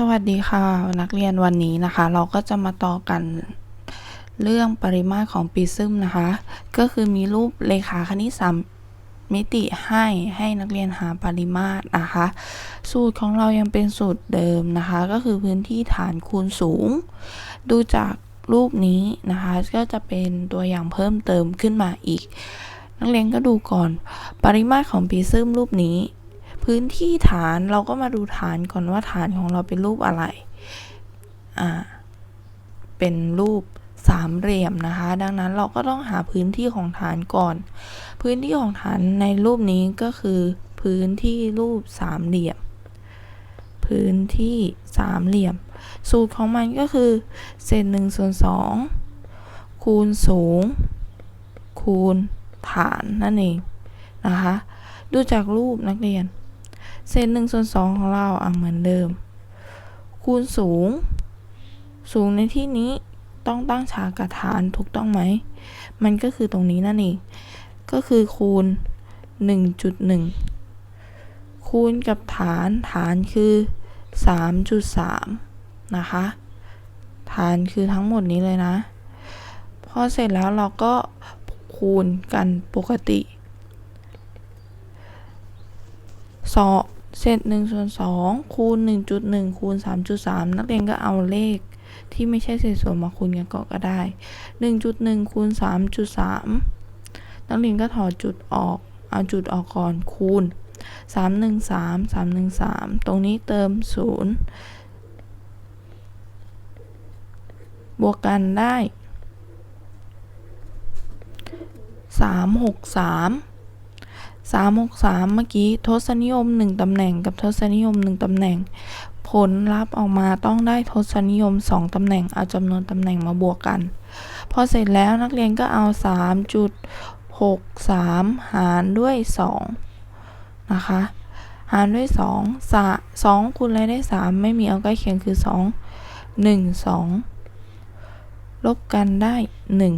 สวัสดีค่ะ นักเรียนวันนี้นะคะ เราก็จะมาต่อกันเรื่องปริมาตรของปริซึมนะคะ ก็คือมีรูปเลขาคณิตสามมิติให้ให้นักเรียนหาปริมาตรนะคะ สูตรของเรายังเป็นสูตรเดิมนะคะ ก็คือพื้นที่ฐานคูณสูง ดูจากรูปนี้นะคะ ก็จะเป็นตัวอย่างเพิ่มเติมขึ้นมาอีก นักเรียนก็ดูก่อน ปริมาตรของปริซึมรูปนี้ พื้นที่ฐานเราก็มาดูฐานก่อนว่าฐานของเราเป็นรูปอะไร อ่า เป็นรูปสามเหลี่ยมนะคะ ดังนั้นเราก็ต้องหาพื้นที่ของฐานก่อน พื้นที่ของฐานในรูปนี้ก็คือพื้นที่รูปสามเหลี่ยม พื้นที่สามเหลี่ยม สูตรของมันก็คือเศษหนึ่งส่วนสองคูณสูง คูณฐานนั่นเองนะคะ ดูจากรูปนักเรียน เศษหนึ่งส่วนสองของเราอะเหมือนเดิม คูณสูง สูงในที่นี้ต้องตั้งฉากกับฐานถูกต้องไหม มันก็คือตรงนี้นั่นเอง ก็คือคูณ 1.1 คูณกับฐานฐานคือ 3.3 นะคะ ฐานคือทั้งหมดนี้เลยนะ พอเสร็จแล้วเราก็คูณกันปกติสอ เศษหนึ่งส่วนสองคูณหนึ่งจุดหนึ่งคูณสามจุดสามนักเรียนก็เอาเลขที่ไม่ใช่เศษส่วนมาคูณกันก่อนก็ได้หนึ่งจุดหนึ่งคูณสามจุดสามนักเรียนก็ถอดจุดออก เอาจุดออกก่อนคูณสามหนึ่งสามสามหนึ่งสามตรงนี้เติมศูนย์บวกกันได้สามหกสามหกสามเมื่อกี้ทศนิยมหนึ่งตำแหน่งกับทศนิยมหนึ่งตำแหน่ง ผลลัพธ์ออกมาต้องได้ทศนิยมสองตำแหน่ง เอาจำนวนตำแหน่งมาบวกกัน พอเสร็จแล้วนักเรียนก็เอาสามจุดหกสามหารด้วยสองนะคะ หารด้วยสองสองคูณอะไรได้สามไม่มีเอาใกล้เคียงคือสองหนึ่งสองลบกันได้หนึ่ง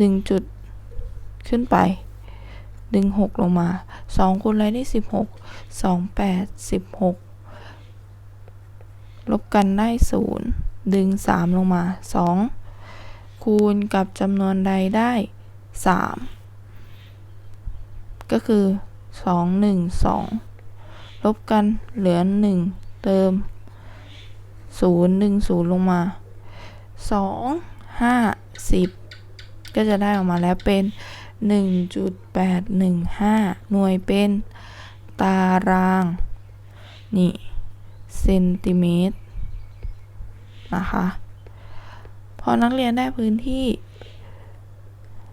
ดึงจุดขึ้นไป ดึงหกลงมาสองคูณอะไรได้สิบหกสองแปดสิบหกลบกันได้ศูนย์ดึงสามลงมาสองคูณกับจำนวนใดได้สามก็คือสองหนึ่งสองลบกันเหลือหนึ่งเติมศูนย์ดึงศูนย์ลงมาสองห้าสิบก็จะได้ออกมาแล้วเป็น 1.815 หน่วยเป็น ตาราง นี่ เซนติเมตร นะคะ พอนักเรียนได้พื้นที่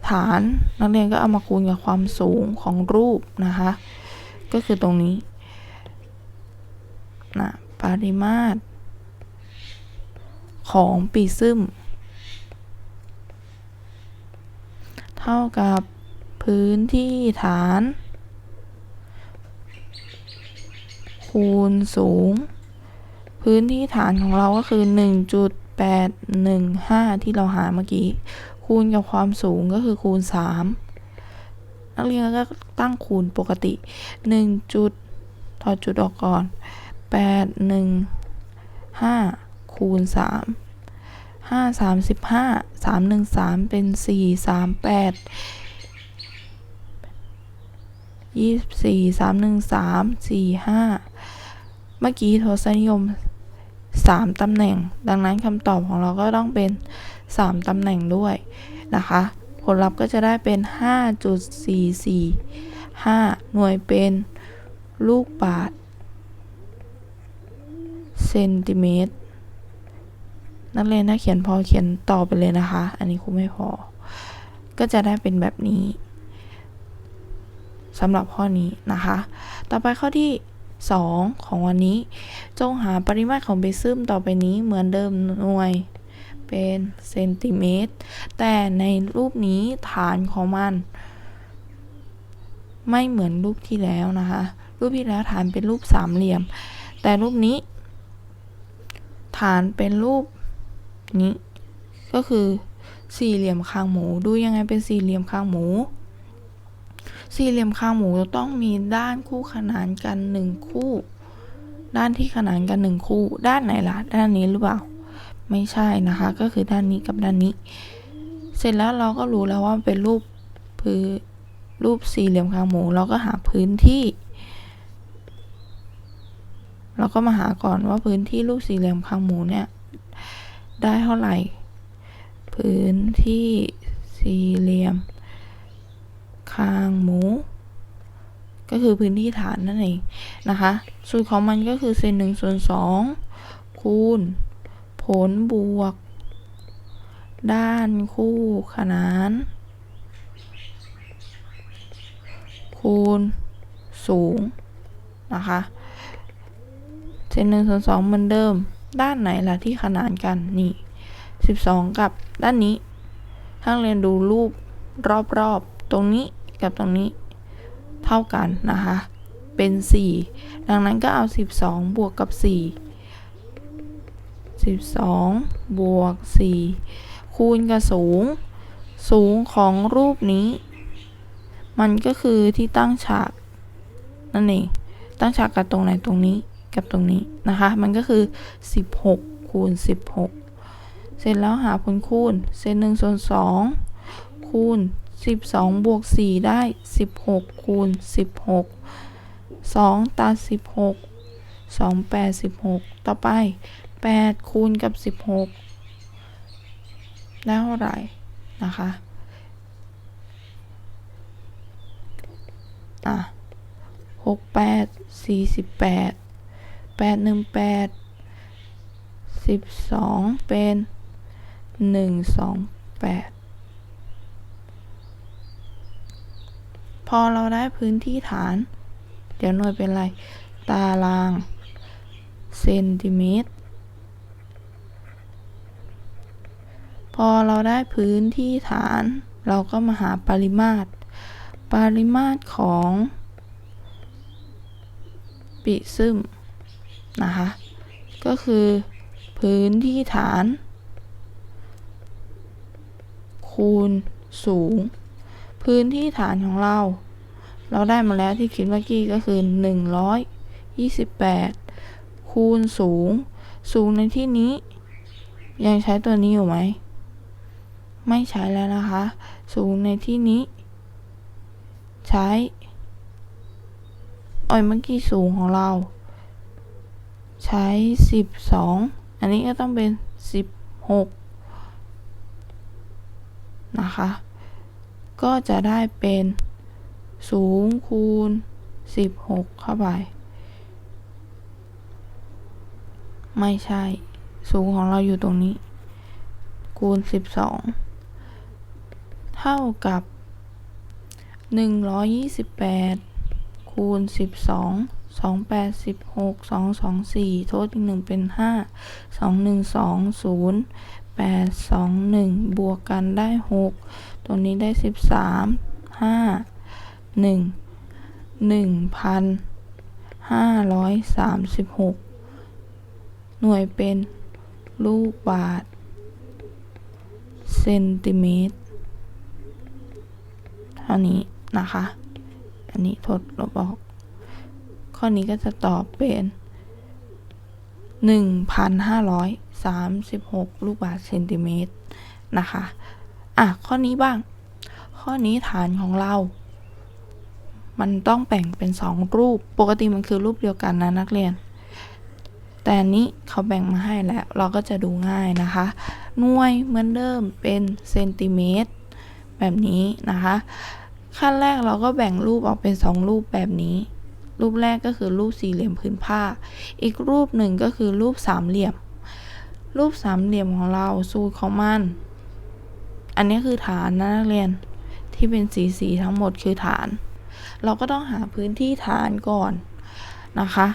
ฐาน นักเรียนก็เอามาคูณกับความสูงของรูปนะคะ ก็คือตรงนี้นะปริมาตร ของปีซึมเท่ากับ พื้นที่ฐาน คูณสูง พื้นที่ฐานของเราก็คือ 1.815 ที่เราหาเมื่อกี้ คูณกับความสูงก็คือคูณ 3 นักเรียนก็ตั้งคูณปกติ 1 จุดถอดจุดออกก่อน 8 1 5 คูณ3ห้าสามสิบห้าสามหนึ่งสามเป็นสี่สามแปด ยี่สี่สามหนึ่งสามสี่ห้าเมื่อกี้ทศนิยมสามตำแหน่ง ดังนั้นคำตอบของเราก็ต้องเป็นสามตำแหน่งด้วยนะคะ ผลลัพธ์ก็จะได้เป็นห้าจุดสี่สี่ห้าหน่วยเป็นลูกบาทเซนติเมตร นักเรียนถ้าเขียนพอเขียนต่อไปเลยนะคะ อันนี้ครูไม่พอ ก็จะได้เป็นแบบนี้ สำหรับข้อนี้นะคะ ต่อไปข้อที่ 2 ของวันนี้ จงหาปริมาตรของเบซึมต่อไปนี้เหมือนเดิมหน่วยเป็นเซนติเมตร แต่ในรูปนี้ฐานของมัน ไม่เหมือนรูปที่แล้วนะคะ รูปที่แล้วฐานเป็นรูปสามเหลี่ยม แต่รูปนี้ ฐานเป็นรูปนี้ ก็คือสี่เหลี่ยมคางหมู ดูยังไงเป็นสี่เหลี่ยมคางหมู สี่เหลี่ยมคางหมูจะต้องมีด้านคู่ขนานกันหนึ่งคู่ ด้านที่ขนานกันหนึ่งคู่ ด้านไหนล่ะ ด้านนี้หรือเปล่า ไม่ใช่นะคะ ก็คือด้านนี้กับด้านนี้ เสร็จแล้วเราก็รู้แล้วว่าเป็นรูปพื้นรูปสี่เหลี่ยมคางหมู เราก็หาพื้นที่ เราก็มาหาก่อนว่าพื้นที่รูปสี่เหลี่ยมคางหมูเนี่ย ได้เท่าไหร่ พื้นที่สี่เหลี่ยมคางหมู คือพื้นที่ฐานนั่นเองนะคะ สูตรของมันก็คือเซนหนึ่งส่วนสองคูณ ผลบวก ด้านคู่ขนาน คูณสูงนะคะเซนหนึ่งส่วนสองเหมือนเดิม ด้านไหนล่ะที่ขนานกันนี่สิบสองกับด้านนี้ถ้าเรียนดูรูปรอบๆ ตรงนี้กับตรงนี้ ท่ากันนะคะ เป็น 4 ดังนั้นก็เอา 12 บวกกับ 4 12 บวก 4 คูณกับสูง สูงของรูปนี้ มันก็คือที่ตั้งฉาก นั่นเอง ตั้งฉากกับตรงไหนตรงนี้กับตรงนี้นะคะ มันก็คือ 16 คูณ 16 เสร็จแล้วหาผลคูณ เศษ1ส่วน2คูณ 12 บวก 4 ได้ 16 คูณ 16 2 ตัด 16 2 8 16 ต่อไป 8 คูณกับ 16 ได้เท่าไหร่นะคะ อะ 6 8 48 8 1 8 12 เป็น 1 2 8 พอเราได้พื้นที่ฐาน เดี๋ยวหน่วยเป็นอะไร ตารางเซนติเมตร พอเราได้พื้นที่ฐาน เราก็มาหาปริมาตร ปริมาตรของปิซึมนะคะ ก็คือพื้นที่ฐาน คูณสูง พื้นที่ฐานของเรา เราได้มาแล้วที่คิดเมื่อกี้ก็คือ 128 คูณสูง สูงในที่นี้ ยังใช้ตัวนี้อยู่ไหม ไม่ใช้แล้วนะคะ สูงในที่นี้ ใช้อ้อยเมื่อกี้สูงของเรา ใช้ 12 อันนี้ก็ต้องเป็น 16 นะคะ ก็จะได้เป็นสูงคูณ 16 เข้าไป ไม่ใช่ สูงของเราอยู่ตรงนี้ คูณ 12 เท่ากับ 128 คูณ 12 2 8 16 2 2 4 โทษอีกหนึ่งเป็น 5 2 1 2 0 8 2 1 บวกกันได้ 6 ตัวนี้ได้ 13 5 1 1,536 หน่วยเป็นลูกบาทเซนติเมตร เท่านี้นะคะ อันนี้ทดลบออก ข้อนี้ก็จะตอบเป็น 36 ลูกบาศก์เซนติเมตรนะคะ อะ ข้อนี้บ้าง ข้อนี้ฐานของเรา มันต้องแบ่งเป็น 2 รูป ปกติมันคือรูปเดียวกันนะนักเรียน แต่นนี้เขาแบ่งมาให้แล้ว เราก็จะดูง่ายนะคะ หน่วยเหมือนเดิมเป็นเซนติเมตร แบบนี้นะคะ ขั้นแรกเราก็แบ่งรูปออกเป็น 2 รูปแบบนี้ รูปแรกก็คือรูปสี่เหลี่ยมพื้นผ้า อีกรูปหนึ่งก็คือรูปสามเหลี่ยม รูปสามเหลี่ยมของเราสูตรของมัน อันนี้คือฐานนะนักเรียนที่เป็นสีสีทั้งหมดคือฐาน เราก็ต้องหาพื้นที่ฐานก่อนนะคะ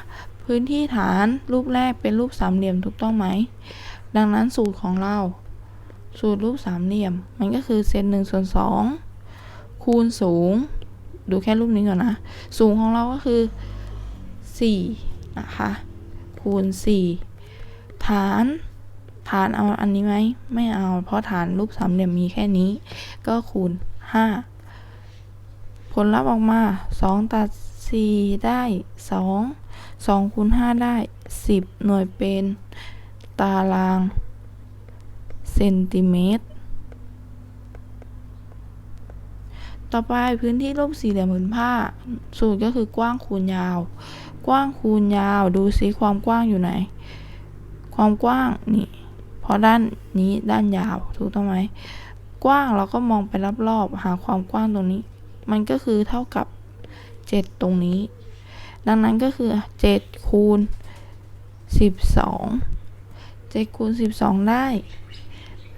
พื้นที่ฐานรูปแรกเป็นรูปสามเหลี่ยมถูกต้องไหม ดังนั้นสูตรของเรา สูตรรูปสามเหลี่ยม มันก็คือเซนหนึ่งส่วนสองคูณสูง ดูแค่รูปนี้ก่อนนะ สูงของเราก็คือ4นะคะคูณ 4 ฐาน ฐานเอาอันนี้ไหมไม่เอา เพราะฐานรูปสามเหลี่ยมมีแค่นี้ ก็คูณ 5 ผลลัพธ์ออกมา 2 ตัด 4 ได้ 2 2คูณ5ได้ 10 หน่วยเป็นตารางเซนติเมตร ต่อไปพื้นที่รูปสี่เหลี่ยมผืนผ้า สูตรก็คือกว้างคูณยาว กว้างคูณยาวดูซิความกว้างอยู่ไหน ความกว้างนี่ เพราะด้านนี้ด้านยาวถูกต้องไหมกว้างเราก็มองไปรอบๆหาความกว้างตรงนี้ มันก็คือเท่ากับ 7 ตรงนี้ ดังนั้นก็คือ 7 คูณ 12 7คูณ12 ได้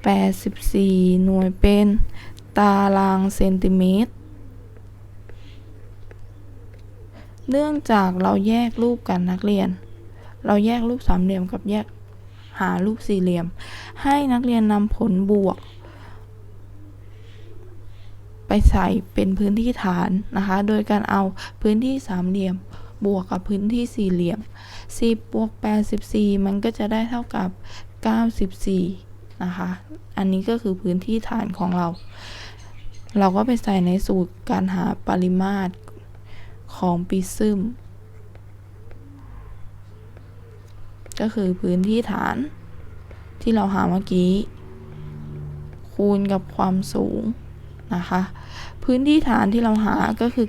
84 หน่วยเป็นตารางเซนติเมตร เนื่องจากเราแยกรูปกันนักเรียน เราแยกรูปสามเหลี่ยมกับแยก หารูปสี่เหลี่ยม ให้นักเรียนนำผลบวก ไปใส่เป็นพื้นที่ฐานนะคะ โดยการเอาพื้นที่สามเหลี่ยมบวกกับพื้นที่สี่เหลี่ยม 10บวก84 มันก็จะได้เท่ากับ 94 นะคะ อันนี้ก็คือพื้นที่ฐานของเรา เราก็ไปใส่ในสูตรการหาปริมาตรของปิซึม ก็คือพื้นที่ฐาน ที่เราหาเมื่อกี้ คูณกับความสูงนะคะ พื้นที่ฐานที่เราหาก็คือ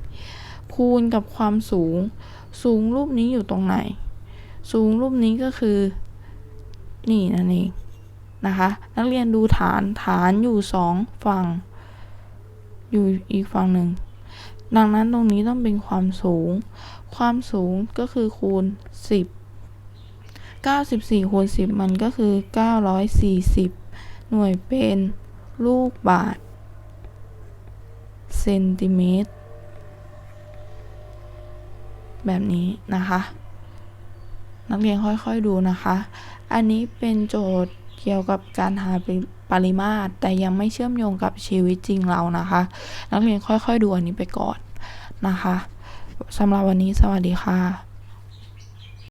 94 คูณกับความสูง สูงรูปนี้อยู่ตรงไหน สูงรูปนี้ก็คือ นี่นั่นเองนะคะ นักเรียนดูฐานฐานอยู่สองฝั่ง อยู่อีกฝั่งหนึ่ง ดังนั้นตรงนี้ต้องเป็นความสูง ความสูงก็คือคูณ 10 94คูณ10 มันก็คือ 940 หน่วยเป็นลูกบาทเซนติเมตร แบบนี้นะคะ นักเรียนค่อยๆดูนะคะ อันนี้เป็นโจทย์เกี่ยวกับการหาปริมาตร แต่ยังไม่เชื่อมโยงกับชีวิตจริงเรานะคะ นักเรียนค่อยๆดูอันนี้ไปก่อนนะคะสำหรับวันนี้สวัสดีค่ะ